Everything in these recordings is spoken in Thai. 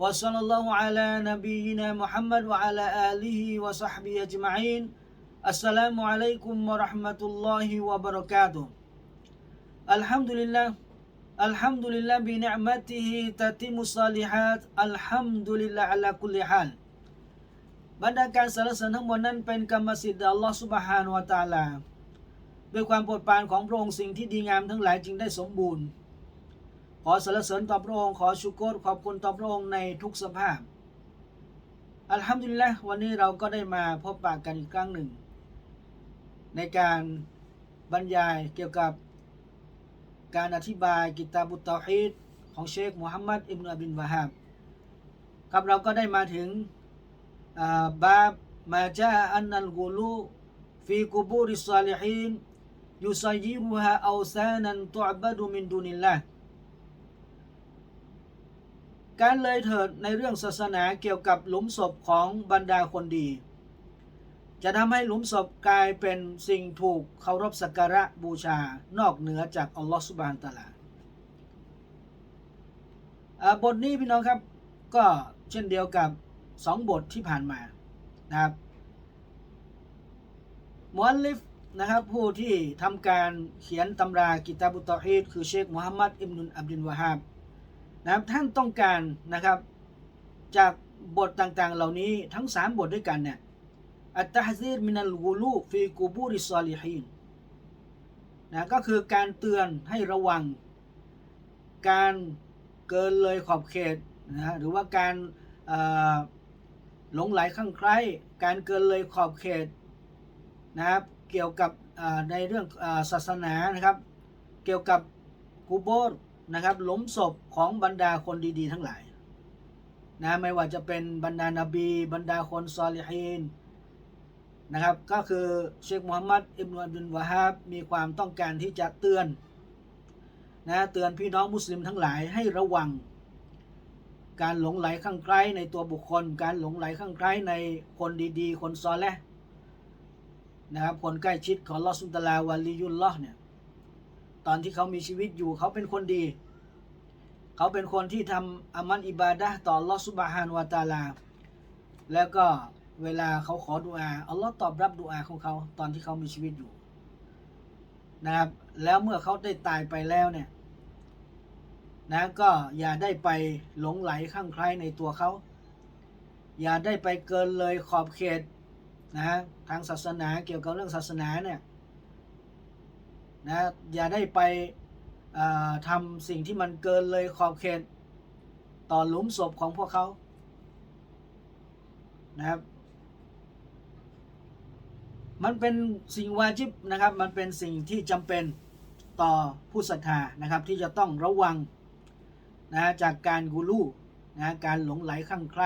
وصلى الله على نبينا محمد وعلى آله وصحبه أجمعين السلام عليكم ورحمة الله وبركاته الحمد لله الحمد لله بنعمته تتم الصالحات الحمد لله على كل حال บรรดาการสรรเสริญทั้งหมดนั้นเป็นกรรมสิทธิ์อัลลอฮฺสุบฮานวะตะอาลา ด้วยความโปรดปรานของพระองค์สิ่งที่ดีงามทั้งหลายจึงได้สมบูรณ์ ขอสรรเสริญต่อพระองค์ขอชุกรขอบคุณต่อพระองค์ในทุกสภาพ อัลฮัมดุลิลละวันนี้เราก็ได้มาพบปะกันอีกครั้งหนึ่ง ในการบรรยายเกี่ยวกับการอธิบายกิตาบุตตาฮีดของเชคมูฮัมมัดอิบนุอับดินวะฮับครับเราก็ได้มาถึงาบาบมาจาอันนัลกูลูฟีกุบูริสซาลิฮีนยุซัยยิรุฮาเอาซานันตุอับดุมินดูนิลลาห์ การเลยเถิดในเรื่องศาสนาเกี่ยวกับหลุมศพของบรรดาคนดี จะทำให้หลุมศพกลายเป็นสิ่งถูกเคารพสักการะบูชานอกเหนือจากอัลลอฮฺสุบานตะลาบทนี้พี่น้องครับก็เช่นเดียวกับสองบทที่ผ่านมานะครับมุอัลลิฟนะครับผู้ที่ทำการเขียนตำรากิตาบุตอฮีดคือเชคมุฮัมมัดอิบนุนอับดินวะฮาบ นะครับท่านต้องการนะครับ จากบทต่างๆ เหล่านี้ทั้ง 3 บทด้วยกันเนี่ยอัตตะฮซีรมินัลกูลูฟีกูบูริซอลิฮีนนะก็คือการเตือนให้ระวัง การเกินเลยขอบเขตนะหรือว่าการหลงไหลข้างใครการเกินเลยขอบเขตนะครับเกี่ยวกับในเรื่องศาสนานะครับ เกี่ยวกับกูโบร นะครับหลุมศพของบรรดาคนดีๆ ทั้งหลายนะไม่ว่าจะเป็นบรรดานาบี บรรดาคนซอลิฮีนนะครับก็คือเชคมูฮัมมัดอิบนุอับดุลวะฮาบมีความต้องการที่จะเตือนนะเตือนพี่น้องมุสลิมทั้งหลายให้ระวัง การหลงไหลข้างใครในตัวบุคคล การหลงไหลข้างใครในคนดีๆ คนซอและนะครับคนใกล้ชิดของลอสุนตลาวาลียุลลอฮ์เนี่ย ตอนที่เขามีชีวิตอยู่เขาเป็นคนดี เขาเป็นคนที่ทำอามันอิบาดะต่อลอฮ์ซุบฮานวะตาลา แล้วก็เวลาเขาขอดุอาอัลลอฮ์ตอบรับดุอาของเขาตอนที่เขามีชีวิตอยู่นะครับแล้วเมื่อเขาได้ตายไปแล้วเนี่ยนะก็อย่าได้ไปหลงไหลข้างใครในตัวเขา อย่าได้ไปเกินเลยขอบเขตนะทางศาสนาเกี่ยวกับเรื่องศาสนาเนี่ย นะอย่าได้ไปทำสิ่งที่มันเกินเลยขอบเขตต่อหลุมศพของพวกเขานะครับ มันเป็นสิ่งวาจิบนะครับ มันเป็นสิ่งที่จำเป็นต่อผู้ศรัทธานะครับ ที่จะต้องระวังนะจากการกูลูนะการหลงไหลข้างใคร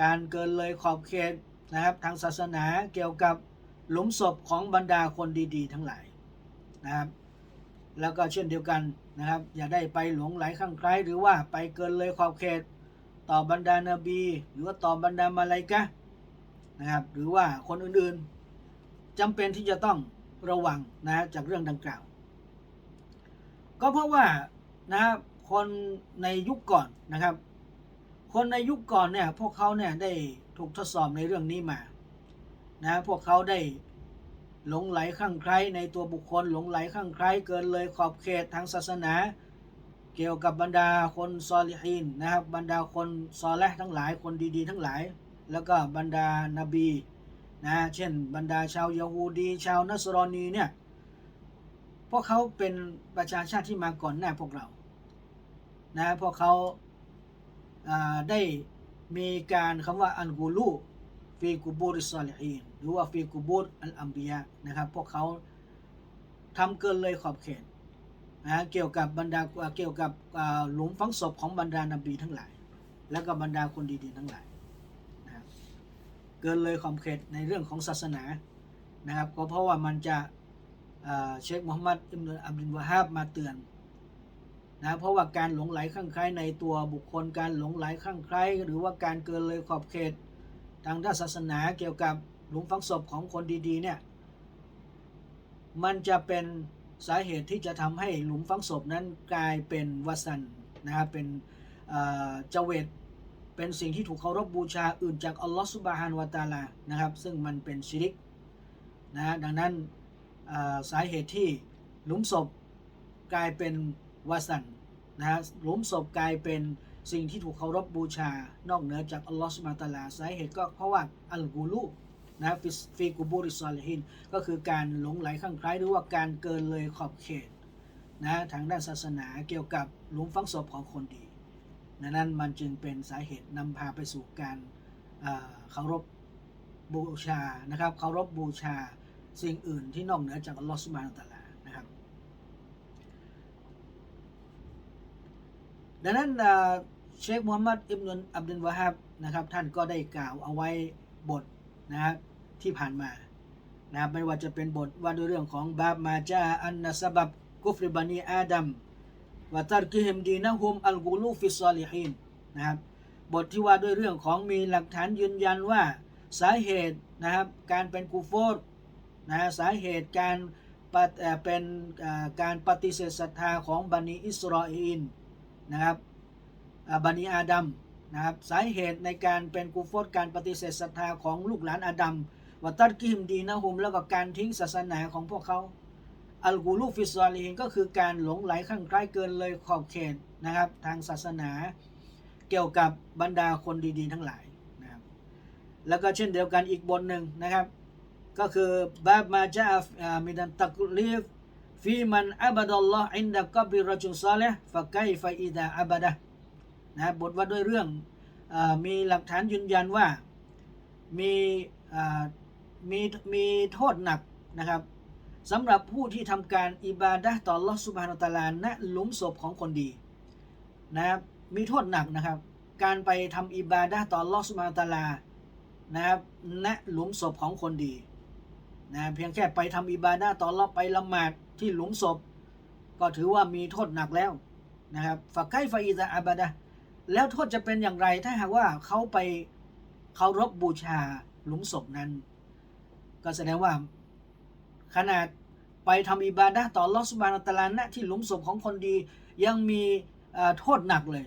การเกินเลยขอบเขตนะครับ ทางศาสนาเกี่ยวกับหลุมศพของบรรดาคนดี ๆ ทั้งหลาย นะครับแล้วก็เช่นเดียวกันนะครับ อย่าได้ไปหลงไหลข้างใครหรือว่าไปเกินเลยขอบเขตต่อบรรดานาบี หรือว่าต่อบรรดามาลายกะนะครับ หรือว่าคนอื่นๆจำเป็นที่จะต้องระวังนะจากเรื่องดังกล่าว ก็เพราะว่านะครับคนในยุคก่อนนะครับ คนในยุคก่อนเนี่ยพวกเขาเนี่ยได้ถูกทดสอบในเรื่องนี้มานะพวกเขาได้ หลงไหลข้างใครในตัวบุคคลหลงไหลข้างใครเกินเลยขอบเขตทางศาสนา เกี่ยวกับบรรดาคนซอลิฮีนนะครับบรรดาคนซอและทั้งหลายคนดีๆ ทั้งหลาย แล้วก็บรรดานาบีนะเช่นบรรดาชาวยาฮูดี ชาวนัสรอนีเนี่ยพวกเขาเป็นประชาชาติที่มาก่อนหน้าพวกเรานะพวกเขาาได้มีการคำว่าอันกูลูฟีกูบูริซอลิฮีน หรือว่าฟีกูบูรอัลอัมบียนะครับ พวกเขาทำเกินเลยขอบเขตนะเกี่ยวกับบรรดาเกี่ยวกับหลุมฝังศพของบรรดานบีทั้งหลาย แล้วก็บรรดาคนดีๆทั้งหลายนะเกินเลยขอบเขตในเรื่องของศาสนานะครับ ก็เพราะว่ามันจะเชคมูฮัมหมัดอิบนุอับดุลวะฮาบมาเตือนนะเพราะว่าการหลงไหลข้างใครในตัวบุคคลการหลงไหลข้างใครหรือว่าการเกินเลยขอบเขตทางด้านศาสนาเกี่ยวกับ หลุมฝังศพของคนดีๆเนี่ยมันจะเป็นสาเหตุที่จะทำให้หลุมฝังศพนั้นกลายเป็นวัสันนะครับเป็นเจเวตเป็นสิ่งที่ถูกเคารพบูชาอื่นจากอัลลอฮฺสุบฮานวะตาลานะครับ ซึ่งมันเป็นชิริกนะดังนั้นาสาเหตุที่หลุมศพกลายเป็นวาสันนะฮะหลุมศพกลายเป็นสิ่งที่ถูกเคารพบูชา นอกเหนือจากอัลลอฮฺสุบฮานวะตาลา สาเหตุก็เพราะว่าอัลกูลู นะฟีกูบูริซอลิฮินก็คือการหลงไหลข้างใคล้ายหรือว่าการเกินเลยขอบเขตนะทางด้านศาสนาเกี่ยวกับหลุมฝังศพของคนดีดังนั้นมันจึงเป็นสาเหตุนำพาไปสู่การเคารพบูชานะครับเคารพบูชาสิ่งอื่นที่นอกเหนือจากอัลลอฮฺสุบานะฮูวะตะลานะครับ ดังนั้นเชคมูฮัมหมัดอิบนุนอับดุลวะฮับนะครับท่านก็ได้กล่าวเอาไว้บทนะครับ ที่ผ่านมานะครับไม่ว่าจะเป็นบทว่าด้วยเรื่องของบาบมาจาอันนะสบับกุฟริบันีอาดัมวะตารกิฮิมดีนะฮุมอัลกูลูฟิซอลิฮินนะครับบทที่ว่าด้วยเรื่องของมีหลักฐานยืนยันว่าสาเหตุนะครับการเป็นกูโฟร์นะสาเหตุการปฏเป็นการปฏิเสธศรัทธาของบันิอิสราเอลนะครับบันิอาดัมนะครับสาเหตุในการเป็นกูโฟร์การปฏิเสธศรัทธาของลูกหลานอาดัม วะตัรกิมดีนะฮุมแล้วก็การทิ้งศาสนาของพวกเขา อัลกูลูฟิซอลีนก็คือการหลงไหลข้างใคล้เกินเลยขอบเขตนะครับ ทางศาสนาเกี่ยวกับบรรดาคนดีๆ ทั้งหลายนะครับแล้วก็เช่นเดียวกันอีกบทหนึ่งนะครับ ก็คือบาบมาจามิดันตักลีฟฟีมันอับดัลลอฮ์อินดะกับบิรจุลซาเลห์ฟะไกฟะอิดาอับดะนะครับบทว่าด้วยเรื่องอมีหลักฐานยืนยันว่ามีอ่า มีมีโทษหนักนะครับสำหรับผู้ที่ทำการอิบาดะต่อ Allah Subhanahu wa Ta'ala ณหลุมศพของคนดีนะครับมีโทษหนักนะครับ การไปทำอิบาดะต่อ Allah Subhanahu wa Ta'ala นะครับณหลุมศพของคนดีนะเพียงแค่ไปทำอิบาดะต่อ Allah ไปละหมาดที่หลุมศพ ก็ถือว่ามีโทษหนักแล้วนะครับฝักไกฟาอิซาอับาดะแล้วโทษจะเป็นอย่างไรถ้าหากว่าเขาไปเคารพบูชาหลุมศพนั้น ก็แสดงว่า ขนาดไปทำอิบาดะต่อลอสบานตลาณที่หลุมศพของคนดียังมีโทษหนักเลย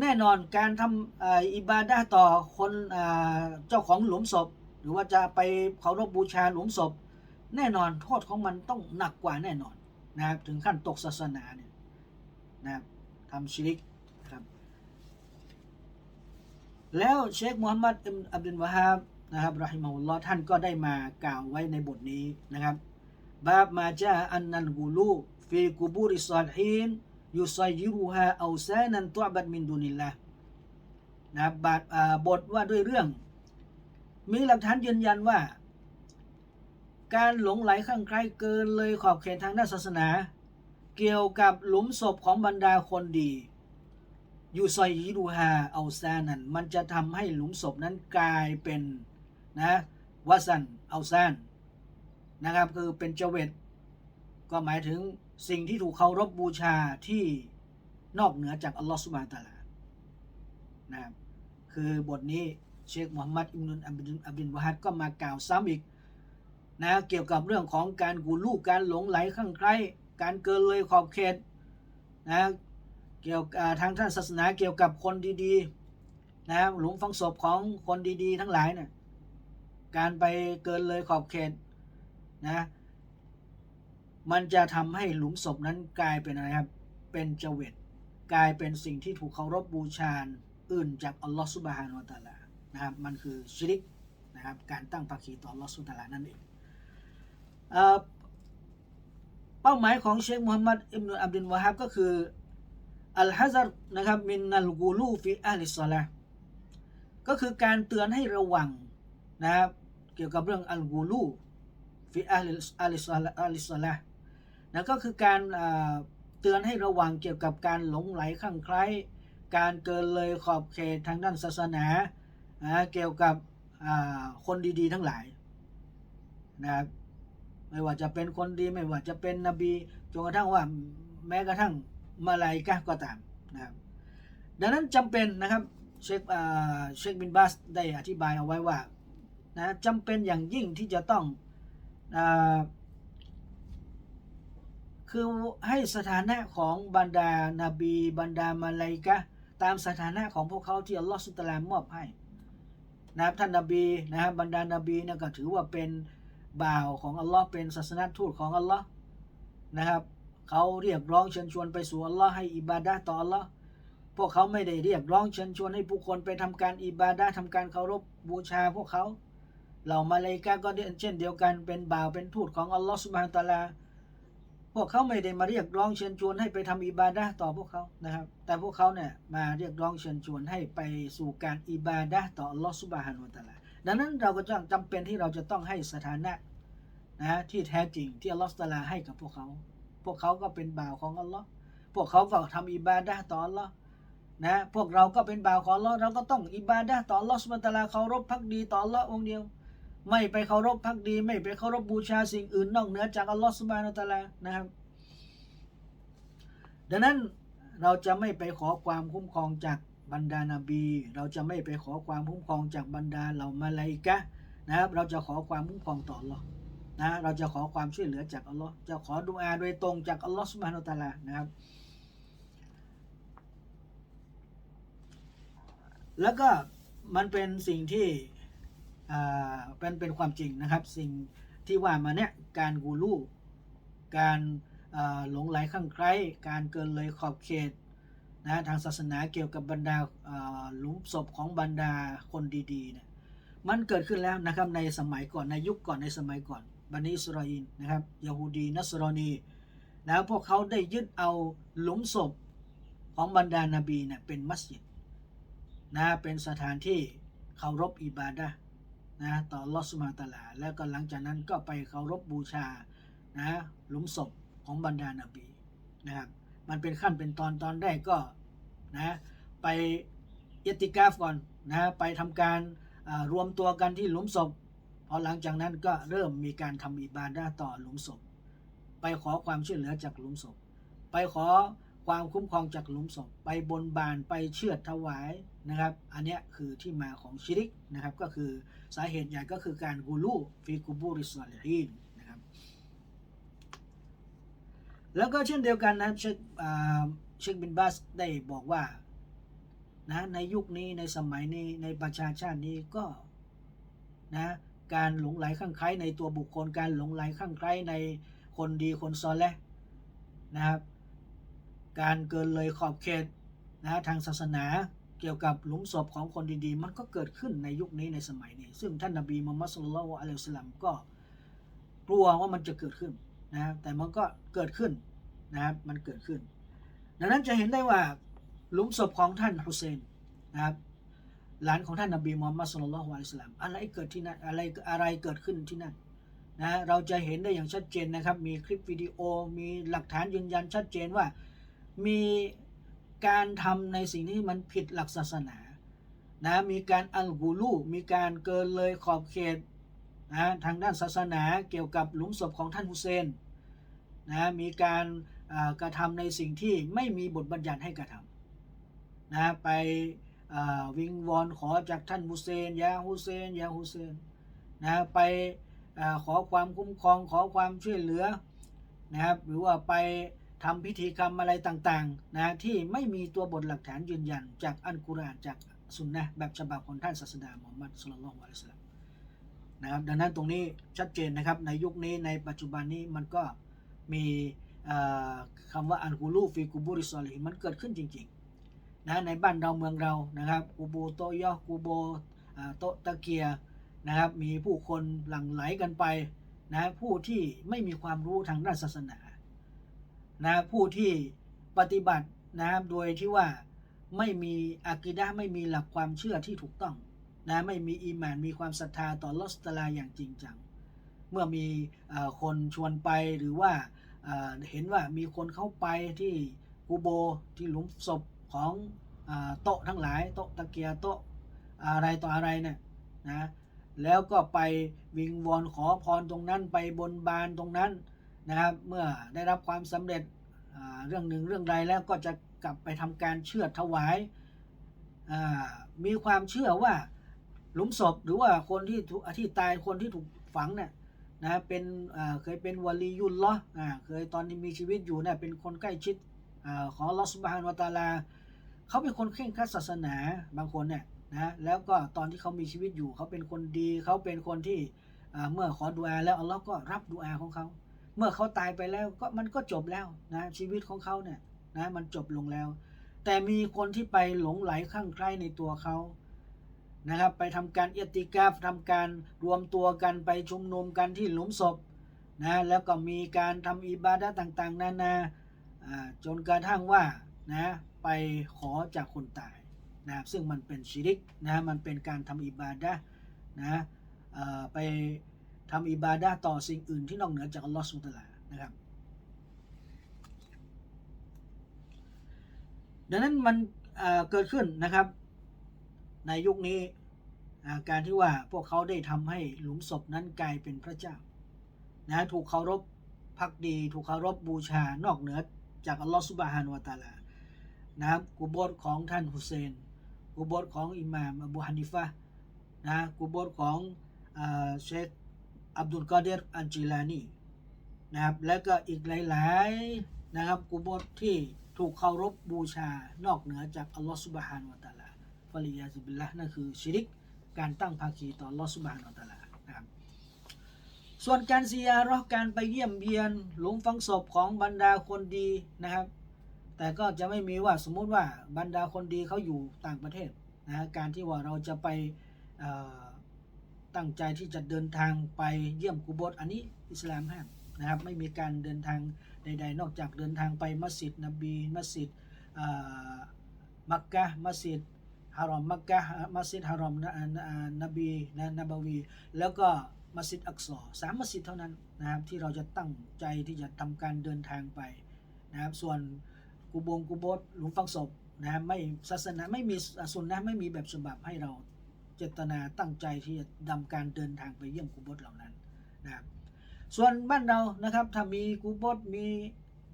แน่นอนการทำอ,อิบาดะต่อคนเอ่อเจ้าของหลุมศพ หรือว่าจะไปเคารพบูชาหลุมศพ แน่นอนโทษของมันต้องหนักกว่าแน่นอนนะครับถึงขั้นตกศาสนาเนี่ยนะครับทำชิริกนะครับ แล้วเชคมูฮัมหมัดอับดุลวะฮาบ นะครับรอฮิมาฮุลลอฮ์ท่านก็ได้มากล่าวไว้ในบทนี้นะครับบาบมาจาอันนัลกูลูฟีกูบูริซอลฮีนยุซัยยิรูฮาเอาแซนันตุบัดมินดุนิลละนะครับบาทอ่าบทว่าด้วยเรื่อง มีหลักฐานยืนยันว่า การหลงไหลข้างใครเกินเลยขอบเขตทางด้านศาสนา เกี่ยวกับหลุมศพของบรรดาคนดียูซอยยิรูฮาเอาแซนันมันจะทำให้หลุมศพนั้นกลายเป็น นะวาซันเอาซานนะครับคือเป็นเจเวตก็หมายถึงสิ่งที่ถูกเคารพบูชาที่นอกเหนือจากอัลลอฮฺสุบานตะอาลานะครับคือบทนี้เชคมูฮัมหมัดอิมนุนอับดุลอับดุลวะฮัดก็มากล่าวซ้ำอีกนะเกี่ยวกับเรื่องของการกูลูกการหลงไหลข้างใครการเกินเลยขอบเขตนะเกี่ยวกับทางท่านศาสนาเกี่ยวกับคนดีๆนะหลุมฝังศพของคนดีๆ ทั้งหลายเนี่ย การไปเกินเลยขอบเขตนะมันจะทำให้หลุมศพนั้นกลายเป็นอะไรครับ เป็นเจเวตกลายเป็นสิ่งที่ถูกเคารพบูชาอื่นจากอัลลอฮฺสุบฮานาอัลตะลานะครับ มันคือชิริกนะครับ การตั้งภาคีต่ออัลลอฮฺสุบฮานาอัลตะอาลานั่นเองเอ่อเป้าหมายของเชคมูฮัมหมัดอิบนุอับดุลวะฮับก็คืออัลฮะซัรนะครับมินนัลกูลูฟิอัลิสซอลาก็คือการเตือนให้ระวังนะครับ เกี่ยวกับเรื่องอัลกูลูฟิอัลลิอัลลิสอัลลิสละนะก็คือการเตือนให้ระวังเกี่ยวกับการหลงไหลข้างใคล้การเกินเลยขอบเขตทางด้านศาสนาเกี่ยวกับคนดีๆ ทั้งหลายนะครับไม่ว่าจะเป็นคนดีไม่ว่าจะเป็นนบีจนกระทั่งว่าแม้กระทั่งมาลายกะก็ตามนะครับดังนั้นจำเป็นนะครับเชคเชคบินบาสได้อธิบายเอาไว้ว่า นะจำเป็นอย่างยิ่งที่จะต้องอคือให้สถานะของบรรดานาบี บรรดามาลายกะตามสถานะของพวกเขาที่อัลลอฮฺสุตลามมอบให้นะครับท่านนบีนะครับบรรดานาบีเนี่ยก็ถือว่าเป็นบ่าวของอัลลอฮ์เป็นศาสนาทูตของอัลลอฮ์นะครับเขาเรียกร้องเชิญชวนไปสู่อัลลอฮ์ให้อิบาดะต่ออัลลอฮ์พวกเขาไม่ได้เรียกร้องเชิญชวนให้ผู้คนไปทำการอิบาดะห์ทำการเคารพบูชาพวกเขา เหล่ามาเลายกาก็เช่นเดียวกันเป็นบ่าวเป็นทูตของอัลลอฮ์สุบฮานตะอาลา พวกเขาไม่ได้มาเรียกร้องเชิญชวนให้ไปทำอิบาดะต่อพวกเขานะครับ แต่พวกเขาเนี่ยมาเรียกร้องเชิญชวนให้ไปสู่การอิบาดะต่ออัลลอฮ์ซุบฮานวะตะอาลาดังนั้นเราก็จะจำเป็นที่เราจะต้องให้สถานะนะที่แท้จริงที่อัลลอฮ์ตะอาลาให้กับพวกเขา พวกเขาก็เป็นบ่าวของอัลลอฮ์พวกเขาก็ทำอิบาดะต่ออัลลอฮ์นะพวกเราก็เป็นบ่าวของอัลลอฮ์เราก็ต้องอิบาดะต่ออัลลอฮ์ซุบฮานวะตะอาลาเคารพพักดีต่ออัลลอฮ์องเดียว ไม่ไปเคารพพักดี ไม่ไปเคารพบูชาสิ่งอื่นนอกเหนือจากอัลลอฮ์ซุบฮานะฮูวะตะอาลานะครับ ดังนั้นเราจะไม่ไปขอความคุ้มครองจากบรรดานาบี เราจะไม่ไปขอความคุ้มครองจากบรรดาเหล่ามาลาอิกะนะครับ เราจะขอความคุ้มครองต่ออัลลอนะเราจะขอความช่วยเหลือจากอัลลอฮ์จะขอดุอาโดยตรงจากอัลลอฮ์สุบฮานาอัลตะอาลานะครับ แล้วก็มันเป็นสิ่งที่ เป็นเป็นความจริงนะครับ สิ่งที่ว่ามาเนี่ยการกูลูการหลงไหลข้างใครการเกินเลยขอบเขตนะทางศาสนาเกี่ยวกับบรรดาหลุมศพของบรรดาคนดีๆเนี่ยมันเกิดขึ้นแล้วนะครับในสมัยก่อนในยุคก่อนในสมัยก่อนบันิอิสราอลนนะครับยาฮูดีนัสรอนีนะพวกเขาได้ยึดเอาหลุมศพของบรรดานาบีเนี่ยเป็นมัสยิดนะเป็นสถานที่เคารพอิบาดะ นะต่อลอสุบฮาตาลา แล้วก็หลังจากนั้นก็ไปเคารพบูชานะหลุมศพของบรรดานาบีนะครับมันเป็นขั้นเป็นตอนตอนแรกก็นะไปอิติกาฟก่อนนะไปทำการรวมตัวกันที่หลุมศพพอหลังจากนั้นก็เริ่มมีการทำอิบาดะต่อหลุมศพ ไปขอความช่วยเหลือจากหลุมศพ ไปขอความคุ้มครองจากหลุมศพ ไปบนบานไปเชื่อดถวายนะครับ อันนี้คือที่มาของชิริกนะครับก็คือ สาเหตุใหญ่ก็คือการกูลูฟีกูบูริสซาลิฮีนนะครับแล้วก็เช่นเดียวกันนะครับเชคเชคบินบาสได้บอกว่านะในยุคนี้ในสมัยนี้ในประชาชาตินี้ก็นะการหลงไหลข้างใครในตัวบุคคลการหลงไหลข้างใครในคนดีคนซอลและนะครับ การเกินเลยขอบเขตนะทางศาสนา เกี่ยวกับหลุมศพของคนดีๆ มันก็เกิดขึ้นในยุคนี้ในสมัยนี้ ซึ่งท่านนบีมุฮัมมัดสุลลัลอะลัยฮิสลลัมก็กลัวว่ามันจะเกิดขึ้นนะครับแต่มันก็เกิดขึ้นนะครับมันเกิดขึ้น ดังนั้นจะเห็นได้ว่าหลุมศพของท่านฮุเซนนะครับหลานของท่านนบีมุฮัมมัดสุลลัลอะลัยฮิสลลัมอะไรเกิดที่นั่นอะไรอะไรเกิดขึ้นที่นั่นนะเราจะเห็นได้อย่างชัดเจนนะครับ มีคลิปวิดีโอมีหลักฐานยืนยันชัดเจนว่ามี การทำในสิ่งที่มันผิดหลักศาสนานะมีการอัลกูลูมีการเกินเลยขอบเขตนะทางด้านศาสนาเกี่ยวกับหลุมศพของท่านฮุเซนนะมีการกระทำในสิ่งที่ไม่มีบทบัญญัติให้กระทำนะไปวิงวอนขอจากท่านฮุเซนยาฮุเซนยาฮุเซนนะไปอขอความคุ้มครองขอความช่วยเหลือนะครับหรือว่าไป ทำพิธีกรรมอะไรต่างๆนะที่ไม่มีตัวบทหลักฐานยืนยัน จากอัลกุรอานจากสุนนะแบบฉบับของท่านศาสดามุฮัมมัดสุลลัลลอฮุอะลัยฮิวะสัลลัมนะครับดังนั้นตรงนี้ชัดเจนนะครับในยุคนี้ในปัจจุบันนี้มันก็มีเอ่อคำว่าอันกูลูฟีกูบูริซอลิฮิมันเกิดขึ้นจริงๆนะในบ้านเราเมืองเรานะครับกูโบโตยอกูโบโตตะเกียนะครับมีผู้คนหลั่งไหลกันไปนะผู้ที่ไม่มีความรู้ทางด้านศาสนา นะผู้ที่ปฏิบัตินะโดยที่ว่าไม่มีอากิดะไม่มีหลักความเชื่อที่ถูกต้องนะไม่มีอีมานมีความศรัทธาต่อลอสตาลาอย่างจริงจัง เมื่อมีอคนชวนไปหรือว่าเห็นว่ามีคนเข้าไปที่กูโบที่หลุมศพของอโต๊ะทั้งหลาย โต๊ะตะเกียโต๊ะอะไรต่ออะไรเนี่ยนะแล้วก็ไปวิงวอนขอพรตรงนั้นไปบนบานตรงนั้น นะครับเมื่อได้รับความสำเร็จเรื่องหนึ่งเรื่องใดแล้วก็จะกลับไปทำการเชื่อถวายมีความเชื่อว่าหลุมศพหรือว่าคนที่ถูกที่ตายคนที่ถูกฝังเนี่ยนะเป็นเคยเป็นวลียุลลอฮ์อ่าเคยตอนที่มีชีวิตอยู่เนี่ยเป็นคนใกล้ชิดอของลอสบานวตาลาเขาเป็นคนเคร่งครัดศาสนาบางคนเนี่ยนะแล้วก็ตอนที่เขามีชีวิตอยู่เขาเป็นคนดีเขาเป็นคนที่เมื่อขอดุอาแล้วอัลลอฮ์ก็รับดุอาของเขา เมื่อเขาตายไปแล้วก็มันก็จบแล้วนะชีวิตของเขาเนี่ยนะมันจบลงแล้ว แต่มีคนที่ไปหลงไหลข้างใครในตัวเขานะครับ ไปทำการเอติกาฟทำการรวมตัวกันไปชุมนุมกันที่หลุมศพนะแล้วก็มีการทำอิบาดะต่างๆ นานาจนกระทั่งว่านะไปขอจากคนตายนะครับซึ่งมันเป็นชิริกนะมันเป็นการทำอิบาดะนะไป ทำอิบาดะห์ต่อสิ่งอื่นที่นอกเหนือจากอัลลอฮฺสุลตารานะครับ ดังนั้นมันเเกิดขึ้นนะครับ ในยุคนี้การที่ว่าพวกเขาได้ทำให้หลุมศพนั้นกลายเป็นพระเจ้านะถูกเคารพพักดี ถูกเคารพบูชานอกเหนือจากอัลลอฮฺสุบฮานุวะตะอาลานะครับกุโบสของท่านฮุเซนกุโบสของอิหม่ามอบูฮันิฟะนะกุโบสของเชค อับดุลกอเดรอันจิลานีนะครับ และก็อีกหลายๆนะครับกุโบสที่ถูกเคารพบูชานอกเหนือจากอัลลอฮฺสุบฮานวะตะอาลาฟะลิยาซิบิลละนั่นคือชิริกการตั้งภาคีต่ออัลลอฮฺสุบฮานาอัลตะอาลานะครับส่วนการซิยาราะห์การไปเยี่ยมเยียนหลุมฝังศพของบรรดาคนดีนะครับ แต่ก็จะไม่มีว่าสมมุติว่าบรรดาคนดีเขาอยู่ต่างประเทศนะฮะการที่ว่าเราจะไปเอ่อ ตั้งใจที่จะเดินทางไปเยี่ยมกุโบสอันนี้อิสลามห้ามนะครับ ไม่มีการเดินทางใด ๆ นอกจากเดินทางไปมัสยิดนบีมัสยิดอ่อมักกะมัสยิดฮารอมมักกะฮ์มัสยิดฮารอมนะนบีนะนบวี แล้วก็มัสยิดอักษอสามมัสยิดเท่านั้นนะครับที่เราจะตั้งใจที่จะทำการเดินทางไปนะครับส่วนกูบงกูโบสหลุมฝังศพนะไม่ศาสนาไม่มีสุนนะไม่มีแบบฉบับให้เรา เจตนาตั้งใจที่จะดำการเดินทางไปเยี่ยมกูโบสเหล่านั้นนะครับส่วนบ้านเรานะครับถ้ามีกูโบสมี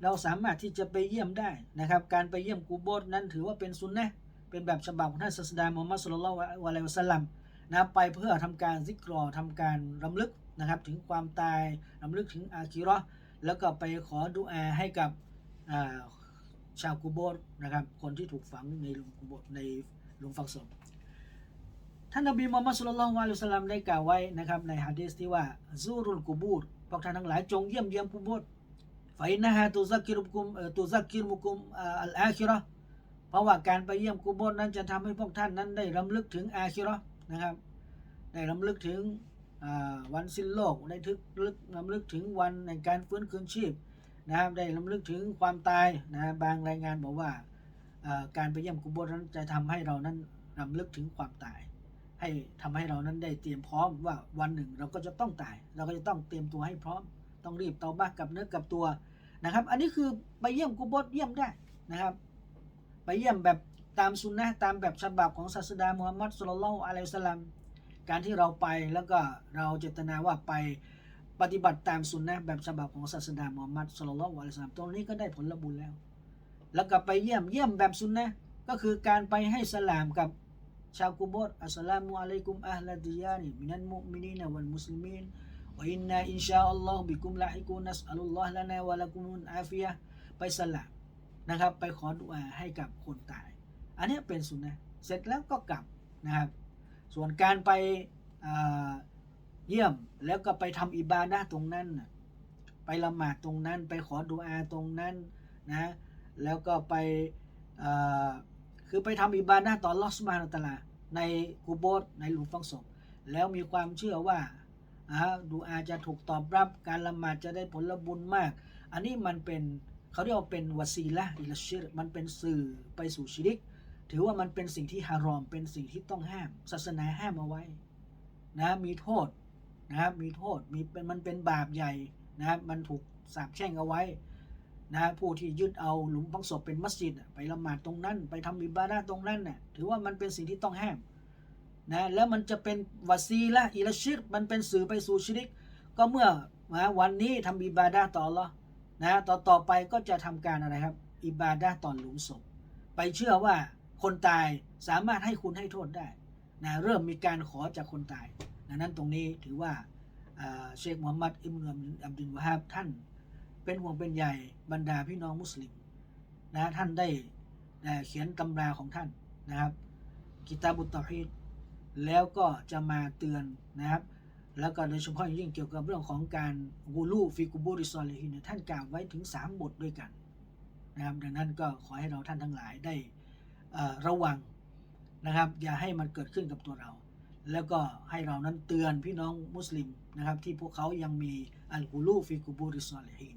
เราสามารถที่จะไปเยี่ยมได้นะครับ การไปเยี่ยมกูโบสนั้นถือว่าเป็นสุนนะเป็นแบบฉบับของท่านศาสดามุฮัมมัดสุลลัลลอฮุอะลัยวะสัลลัมนะไปเพื่อทำการซิกรอทำการรำลึกนะครับ ถึงความตายรำลึกถึงอาคิราะห์แล้วก็ไปขอดุอาให้กับชาวกุโบสนะครับ คนที่ถูกฝังในหลุมกุโบสในหลุมฝังศพ ท่านนบีมุฮัมมัดสุลลัลฮุอะลัยฮิสลลัมได้กล่าวไว้นะครับในฮะดีษที่ว่าซูรุลกุบูรพวกท่านทั้งหลายจงเยี่ยมเยียมกุโบสฟาอินนะฮะตุซักกิรุกุมตุซักกิรุกุมอัลอาคิราะห์เพราะว่าการไปเยี่ยมกุโบสนั้นจะทำให้พวกท่านนั้นได้รำลึกถึงอาคิราะห์นะครับ ได้รำลึกถึงวันสิ้นโลก ได้ทึกลึกรำลึกถึงวันในการฟื้นคืนชีพนะครับ ได้รำลึกถึงความตายนะบางรายงานบอกว่าการไปเยี่ยมกุโบสนั้นจะทำให้เรานั้นรำลึกถึงความตาย ให้ทำให้เรานั้นได้เตรียมพร้อมว่าวันหนึ่งเราก็จะต้องตาย เราก็จะต้องเตรียมตัวให้พร้อม ต้องรีบเตาบ้ากับเนื้อกับตัวนะครับ อันนี้คือไปเยี่ยมกุโบสเยี่ยมได้นะครับ ไปเยี่ยมแบบตามสุนนะตามแบบฉบับของศาสดามุฮัมมัดสุลลัลลอฮุอะลัยฮิวะสัลลัมการที่เราไปแล้วก็เราเจตนาว่าไปปฏิบัติตามสุนนะแบบฉบับของศาสดามุฮัมมัดสุลลัลลอฮุอะลัยฮิวะสัลลัมตรงนี้ก็ได้ผลบุญแล้ว แล้วก็ไปเยี่ยมเยี่ยมแบบสุนนะก็คือการไปให้สลามกับ ชาวกุโบสอัสลามุอะลัยกุมอัลลดิยานิมินัลมุมินีนวัลมุสลิมีนวอินนาอินชาอัลลอฮ์บิกุมลาฮิกุนัสอัลลอฮ์ลานาวะละกุมุนอาฟิยะไปสลามนะครับ ไปขอดุอาให้กับคนตาย อันนี้เป็นสุนนะเสร็จแล้วก็กลับนะครับ ส่วนการไปเยี่ยมแล้วก็ไปทำอิบาดะตรงนั้น ไปละหมาดตรงนั้น ไปขอดุอาตรงนั้นนะ แล้วก็ไป คือไปทำอิบาดะต่อลอสมาตลาในกูโบสในหลุมฝังศพ แล้วมีความเชื่อว่าอ่าดูอาจะถูกตอบรับการละหมาดจะได้ผลบุญมาก อันนี้มันเป็นเขาเรียกว่าเป็นวาซีละอิลชิรมันเป็นสื่อไปสู่ชิริก ถือว่ามันเป็นสิ่งที่ฮารอม เป็นสิ่งที่ต้องห้าม ศาสนาห้ามเอาไว้นะมีโทษนะครับมีโทษมีเป็นมันเป็นบาปใหญ่นะครับมันถูกสาปแช่งเอาไว้ นะผู้ที่ยึดเอาหลุมฝังศพเป็นมัสยิดไปละหมาดตรงนั้น ไปทำอิบาดะตรงนั้นน่ะถือว่ามันเป็นสิ่งที่ต้องห้ามนะแล้วมันจะเป็นวาซีละอิลชิรมันเป็นสื่อไปสู่ชิริก ก็เมื่อนะวันนี้ทำอิบาดะต่ออัลลอนะต่อต่อไปก็จะทำการอะไรครับ อิบาดะต่อหลุมศพ ไปเชื่อว่าคนตายสามารถให้คุณให้โทษได้นะเริ่มมีการขอจากคนตายดังนั้นตรงนี้ถือว่าเชคมูฮัมหมัดอิมรุนอับดุลวะฮาบท่าน เป็นห่วงเป็นใยบรรดาพี่น้องมุสลิมนะท่านได้เขียนตำราของท่านนะครับ กิตาบุตตอฮีดแล้วก็จะมาเตือนนะครับ แล้วก็โดยเฉพาะอยิ่งเกี่ยวกับเรื่องของการกูลูฟิกุบูริซอลิฮินท่านกล่าวไว้ถึง 3 บทด้วยกันนะครับดังนั้นก็ขอให้เราท่านทั้งหลายได้ระวังนะครับ อย่าให้มันเกิดขึ้นกับตัวเรา แล้วก็ให้เรานั้นเตือนพี่น้องมุสลิมนะครับ ที่พวกเขายังมีอัลกูลูฟิกุบูริซอลิฮิน